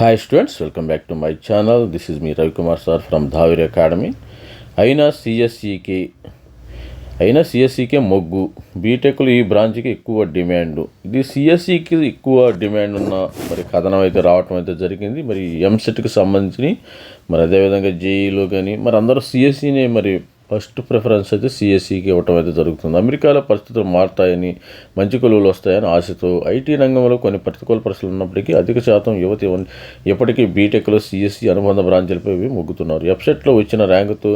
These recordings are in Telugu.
Hi students welcome back to my channel this is me Ravikumar sir from Dhavir academy అయినా సిఎస్సికి అయినా సిఎస్సికే మొగ్గు. బీటెక్లు ఈ బ్రాంచ్కి ఎక్కువ డిమాండ్. ఇది సిఎస్సికి ఎక్కువ డిమాండ్ ఉన్న మరి కథనం అయితే రావటం అయితే జరిగింది. మరి ఎంసెట్కి సంబంధించి మరి అదేవిధంగా జేఈలో కానీ మరి అందరూ సిఎస్సినే మరి ఫస్ట్ ప్రిఫరెన్స్ అయితే సిఎస్సికి ఇవ్వటం అయితే జరుగుతుంది. అమెరికాలో పరిస్థితులు మారుతాయని మంచి కొలువులు వస్తాయని ఆశతో ఐటీ రంగంలో కొన్ని ప్రతికూల పరిస్థితులు ఉన్నప్పటికీ అధిక శాతం యువతి ఇప్పటికీ బీటెక్లో సిఎస్సి అనుబంధ బ్రాంచ్లపై మొగ్గుతున్నారు. వెబ్సైట్లో వచ్చిన ర్యాంకుతో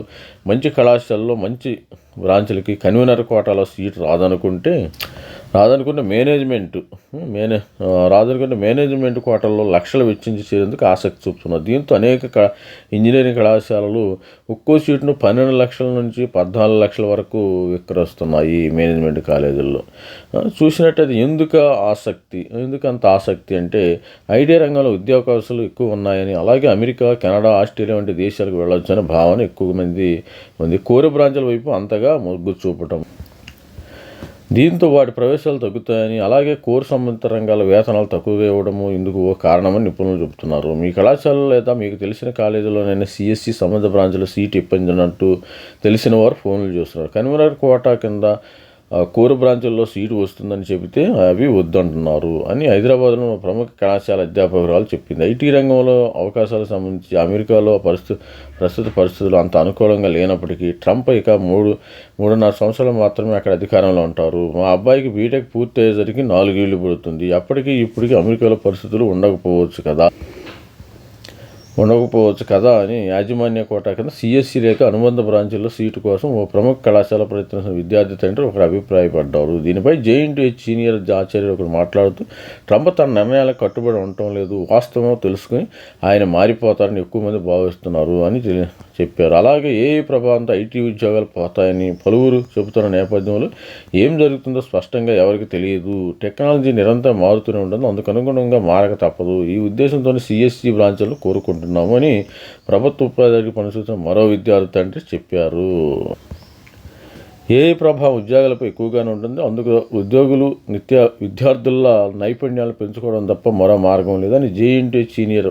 మంచి కళాశాలలో మంచి బ్రాంచులకి కన్వీనర్ కోటాలో సీట్ రాదనుకుంటే రాదనుకుంటే మేనేజ్మెంట్ మేనే ఆ, రాదనుకుంటే మేనేజ్మెంట్ కోటల్లో లక్షలు వెచ్చించి చేరేందుకు ఆసక్తి చూపుతున్నారు. దీంతో అనేక క ఇంజనీరింగ్ కళాశాలలు ఒక్కో సీటును పన్నెండు లక్షల నుంచి పద్నాలుగు లక్షల వరకు విక్రయిస్తున్నాయి ఈ మేనేజ్మెంట్ కాలేజీల్లో. చూసినట్టయితే ఎందుకు ఆసక్తి ఎందుకు అంత ఆసక్తి అంటే ఐటీ రంగంలో ఉద్యోగావకాశాలు ఎక్కువ ఉన్నాయని అలాగే అమెరికా కెనడా ఆస్ట్రేలియా వంటి దేశాలకు వెళ్ళొచ్చనే భావన ఎక్కువ మంది ఉంది కోరి బ్రాంచ్ల వైపు అంతగా మొగ్గు చూపటం. దీంతో వాటి ప్రవేశాలు తగ్గుతాయని అలాగే కోర్ సంబంధిత రంగాల వేతనాలు తక్కువగా ఇవ్వడము ఇందుకు ఓ కారణమని నిపుణులు చెబుతున్నారు. మీ కళాశాలలో లేదా మీకు తెలిసిన కాలేజీలోనైనా సిఎస్సి సంబంధ బ్రాంచ్లో సీట్ ఇప్పించినట్టు తెలిసిన వారు ఫోన్లు చేస్తున్నారు. కన్వీనర్ కోటా కింద కోర్ బ్రాంచుల్లో సీటు వస్తుందని చెబితే అవి వద్దంటున్నారు అని హైదరాబాద్లో ప్రముఖ కళాశాల అధ్యాపకురాలు చెప్పింది. ఐటీ రంగంలో అవకాశాలకు సంబంధించి అమెరికాలో పరిస్థితి ప్రస్తుత పరిస్థితులు అంత అనుకూలంగా లేనప్పటికీ ట్రంప్ ఇక మూడు మూడున్నర సంవత్సరాలు మాత్రమే అక్కడ అధికారంలో ఉంటారు. మా అబ్బాయికి బీటెక్ పూర్తి అయ్యేసరికి నాలుగేళ్ళు పడుతుంది. అప్పటికి ఇప్పటికి అమెరికాలో పరిస్థితులు ఉండకపోవచ్చు కదా. ఉండకపోవచ్చు కదా అని యాజమాన్య కోటా కింద సిఎస్సి రేఖ అనుబంధ బ్రాంచీల్లో సీటు కోసం ఓ ప్రముఖ కళాశాల ప్రయత్నిస్తున్న విద్యార్థి తండ్రి ఒకరు అభిప్రాయపడ్డారు. దీనిపై జేఎన్టీహెచ్ సీనియర్ ఆచార్యులు ఒకరు మాట్లాడుతూ ట్రంప్ తన నిర్ణయాలకు కట్టుబడి ఉండటం లేదు వాస్తవం తెలుసుకుని ఆయన మారిపోతారని ఎక్కువ మంది భావిస్తున్నారు అని చెప్పారు. అలాగే ఏ ప్రభావంతో ఐటీ ఉద్యోగాలు పోతాయని పలువురు చెబుతున్న నేపథ్యంలో ఏం జరుగుతుందో స్పష్టంగా ఎవరికి తెలియదు. టెక్నాలజీ నిరంతరం మారుతూనే ఉంటుంది అందుకు అనుగుణంగా మారక తప్పదు. ఈ ఉద్దేశంతో సిఎస్సి బ్రాంచ్లను కోరుకుంటున్నాము అని ప్రభుత్వ ఉపాధ్యాయుడికి పనిచేస్తున్న మరో విద్యార్థి తండ్రి చెప్పారు. ఏ ప్రభావం ఉద్యోగాలపై ఎక్కువగానే ఉంటుందో. అందుకు ఉద్యోగులు నిత్య విద్యార్థుల నైపుణ్యాలు పెంచుకోవడం తప్ప మరో మార్గం లేదని జేఎన్టీ సీనియర్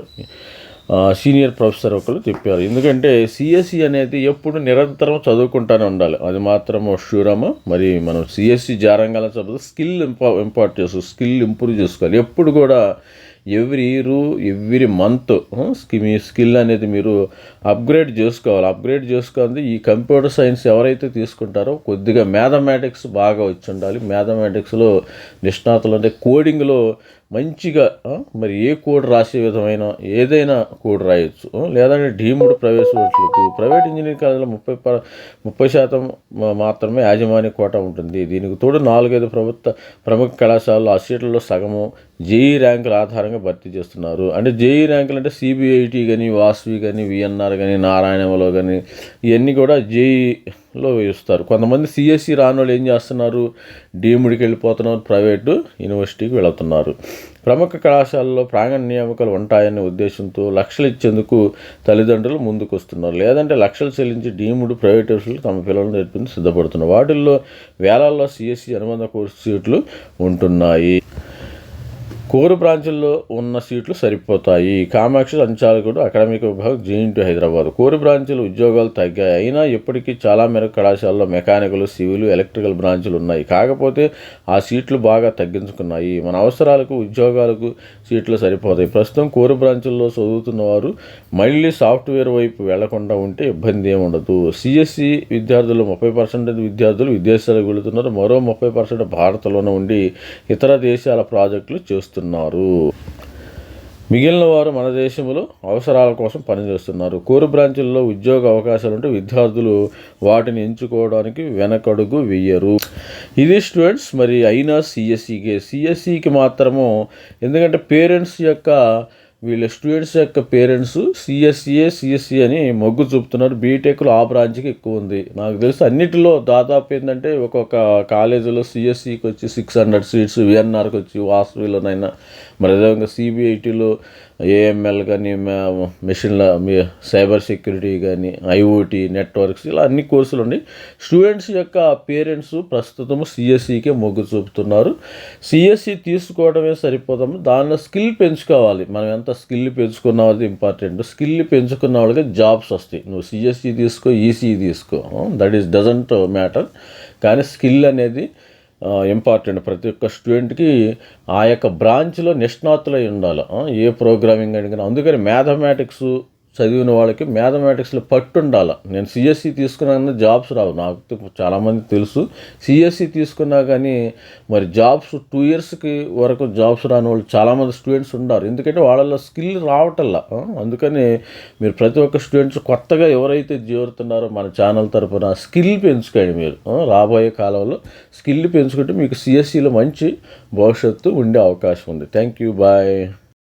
సీనియర్ ప్రొఫెసర్ ఒకరు చెప్పారు. ఎందుకంటే సిఎస్సి అనేది ఎప్పుడు నిరంతరం చదువుకుంటూనే ఉండాలి. అది మాత్రం షూరమా మరి మనం సిఎస్సి జారంగా చదువు స్కిల్ ఇంపా ఇంపార్ట్ చేసుకో స్కిల్ ఇంప్రూవ్ చేసుకోవాలి. ఎప్పుడు కూడా ఎవ్రీ ఇయర్ ఎవ్రీ మంత్ మీ స్కిల్ అనేది మీరు అప్గ్రేడ్ చేసుకోవాలి. అప్గ్రేడ్ చేసుకుంది ఈ కంప్యూటర్ సైన్స్ ఎవరైతే తీసుకుంటారో కొద్దిగా మ్యాథమెటిక్స్ బాగా వచ్చి ఉండాలి మ్యాథమెటిక్స్లో నిష్ణాతులు అంటే కోడింగ్లో మంచిగా మరి ఏ కోడ్ రాసే విధమైన ఏదైనా కోడ్ రాయొచ్చు. లేదంటే డీమ్డ్ ప్రవేశపెట్లకు ప్రైవేట్ ఇంజనీరింగ్ కాలేజీలో ముప్పై ప ముప్పై శాతం మాత్రమే యాజమాన్య కోట ఉంటుంది. దీనికి తోడు నాలుగైదు ప్రభుత్వ ప్రముఖ కళాశాలలో ఆ సీట్లలో సగము జేఈ ర్యాంకుల ఆధారంగా భర్తీ చేస్తున్నారు. అంటే జేఈ ర్యాంకులు అంటే సిబిఐటి కానీ వాస్వి కానీ విఎన్ఆర్ కానీ నారాయణలో కానీ ఇవన్నీ కూడా జేఈ లో ఇస్తారు కొంతమంది సిఎస్సి రాని వాళ్ళు ఏం చేస్తున్నారు? డీముడికి వెళ్ళిపోతున్నారు ప్రైవేటు యూనివర్సిటీకి వెళుతున్నారు. ప్రముఖ కళాశాలలో ప్రాంగణ నియామకాలు ఉంటాయనే ఉద్దేశంతో లక్షలు ఇచ్చేందుకు తల్లిదండ్రులు ముందుకు వస్తున్నారు లేదంటే లక్షలు చెల్లించి డీముడు ప్రైవేట్ యూనివర్సిటీలు తమ పిల్లలను నేర్పించి సిద్ధపడుతున్నారు. వాటిల్లో వేలాల్లో సిఎస్సి అనుబంధ కోర్సు సీట్లు ఉంటున్నాయి. కోరు బ్రాంచుల్లో ఉన్న సీట్లు సరిపోతాయి. కామాక్షి సంచాలకుడు అకాడమిక్ విభాగం జేఎన్టీ హైదరాబాద్. కోరు బ్రాంచులు ఉద్యోగాలు తగ్గాయి. అయినా ఇప్పటికీ చాలా మేరకు కళాశాలలో మెకానికల్ సివిల్ ఎలక్ట్రికల్ బ్రాంచులు ఉన్నాయి. కాకపోతే ఆ సీట్లు బాగా తగ్గించుకున్నాయి. మన అవసరాలకు ఉద్యోగాలకు సీట్లు సరిపోతాయి. ప్రస్తుతం కోరు బ్రాంచుల్లో చదువుతున్న వారు మళ్ళీ సాఫ్ట్వేర్ వైపు వెళ్ళకుండా ఉంటే ఇబ్బంది ఏమి ఉండదు. సిఎస్సి విద్యార్థులు ముప్పై పర్సెంట్ విద్యార్థులు విదేశాలకు వెళుతున్నారు. మరో ముప్పై పర్సెంట్ భారత్లోనే ఉండి ఇతర దేశాల ప్రాజెక్టులు చేస్తున్నారు. మిగిలిన వారు మన దేశంలో అవసరాల కోసం పనిచేస్తున్నారు కోరు బ్రాంచుల్లో ఉద్యోగ అవకాశాలు ఉంటే విద్యార్థులు వాటిని ఎంచుకోవడానికి వెనకడుగు వేయరు. ఇది స్టూడెంట్స్ మరి అయినా సిఎస్సికి సిఎస్సికి మాత్రము ఎందుకంటే పేరెంట్స్ యొక్క వీళ్ళ స్టూడెంట్స్ యొక్క పేరెంట్స్ సిఎస్సిఏ సిఎస్సి అని మొగ్గు చూపుతున్నారు. బీటెక్లో ఆ బ్రాంచ్కి ఎక్కువ ఉంది. నాకు తెలిసి అన్నిటిలో దాదాపు ఏంటంటే ఒక్కొక్క కాలేజీలో సిఎస్సికి వచ్చి సిక్స్ హండ్రెడ్ సీట్స్ విఎన్ఆర్కి వచ్చి వాసవిలోనైనా మరి అదేవిధంగా సిబిఐటీలో ఏఎంఎల్ కానీ మెషిన్ల సైబర్ సెక్యూరిటీ కానీ ఐఓటీ నెట్వర్క్స్ ఇలా అన్ని కోర్సులు ఉన్నాయి. స్టూడెంట్స్ యొక్క పేరెంట్స్ ప్రస్తుతం సిఎస్సికే మొగ్గు చూపుతున్నారు. సిఎస్సి తీసుకోవడమే సరిపోతాము దానిలో స్కిల్ పెంచుకోవాలి. మనం ఎంత స్కిల్ పెంచుకున్న వాళ్ళది ఇంపార్టెంట్ స్కిల్ పెంచుకున్న వాళ్ళకి జాబ్స్ వస్తాయి. నువ్వు సిఎస్సి తీసుకో ఈసీ తీసుకో. దట్ ఈస్ డజంట్ మ్యాటర్ కానీ స్కిల్ అనేది ఇంపార్టెంట్ ప్రతి ఒక్క స్టూడెంట్కి ఆ యొక్క బ్రాంచ్లో నిష్ణాతులై ఉండాలి. ఏ ప్రోగ్రామింగ్ అడిగినా అందుకని మ్యాథమెటిక్స్ చదివిన వాళ్ళకి మ్యాథమెటిక్స్లో పట్టు ఉండాలి? నేను సిఎస్సి తీసుకున్నా జాబ్స్ రావు. నాకు చాలామంది తెలుసు. సిఎస్సి తీసుకున్నా కానీ మరి జాబ్స్ టూ ఇయర్స్కి వరకు జాబ్స్ రాని వాళ్ళు చాలామంది స్టూడెంట్స్ ఉన్నారు ఎందుకంటే వాళ్ళలో స్కిల్ రావటల్లా అందుకని మీరు ప్రతి ఒక్క స్టూడెంట్స్ కొత్తగా ఎవరైతే చేరుతున్నారో మన ఛానల్ తరపున స్కిల్ పెంచుకోండి మీరు. రాబోయే కాలంలో స్కిల్ పెంచుకుంటే మీకు సిఎస్సిలో మంచి భవిష్యత్తు ఉండే అవకాశం ఉంది. Thank you bye